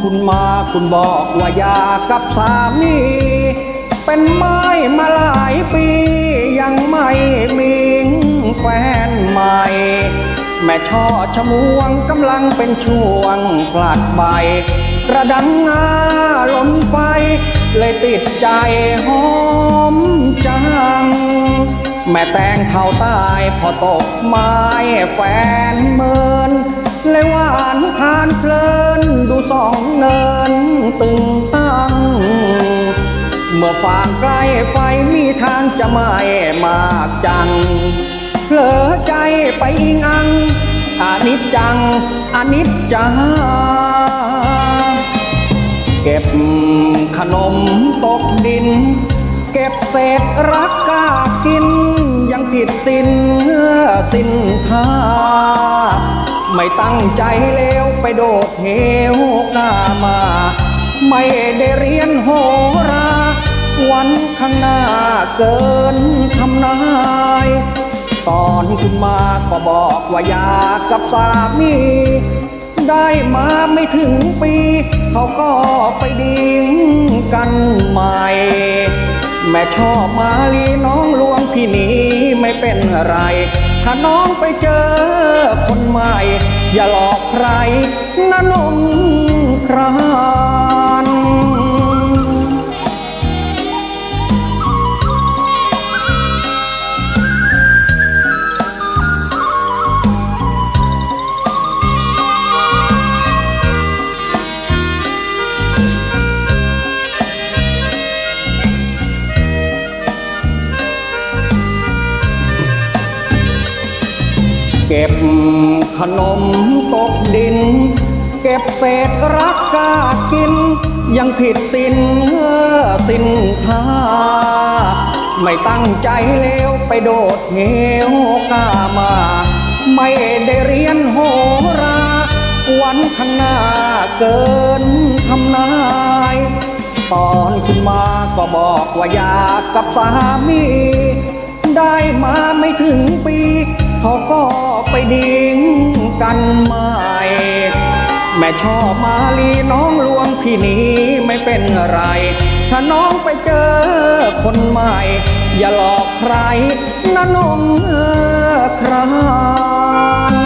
คุณมาคุณบอกว่าอยากกับสามี เป็นไม้มาหลายปียังไม่มีแฟนใหม่ แม่ช่อชมวงกำลังเป็นช่วงกลัดใบกระดังงาลมไฟ เลยติดใจหอมจัง แม่แตงเท่าตายพอตกไม้แฟนเมินเลยหวานทานเพลิน ดูสองเนินตึงตั้ง เมื่อฟางใกล้ไฟมีทางจะไม่มากจังเผลอใจไปอิงอังอานิจจังอานิจจาเก็บขนมตกดิน เก็บเศษรักกากิน ยังผิดสินสินท่า ไม่ตั้งใจเลวไปโดดเหวกามา ไม่ได้เรียนโหรา วันข้างหน้าเกินทำนาย ตอนคุณมาก็บอกว่าอยากกับสามีได้มาไม่ถึงปี เขาก็ไปดิ้งกันใหม่ แม่ชอบมาลีน้องลวงพี่นี้ไม่เป็นไร ถ้าน้องไปเจอคนใหม่ อย่าหลอกใครนะนมครา เก็บขนมตกดิน เก็บเศษรักกากิน ยังผิดสินสินท่าไม่ตั้งใจเลวไปโดดเหวกามา ไม่ได้เรียนโหรา วันข้างหน้าเกินทำนายตอนคุณมาก็บอกว่าอยากกับสามี ได้มาไม่ถึงปีเขาก็ ไปดิ้งกันใหม่แม่ชอบมาลีน้องลวงพี่นี้ไม่เป็นไร ถ้าน้องไปเจอคนใหม่ อย่าหลอกใครนะน้งเออคราน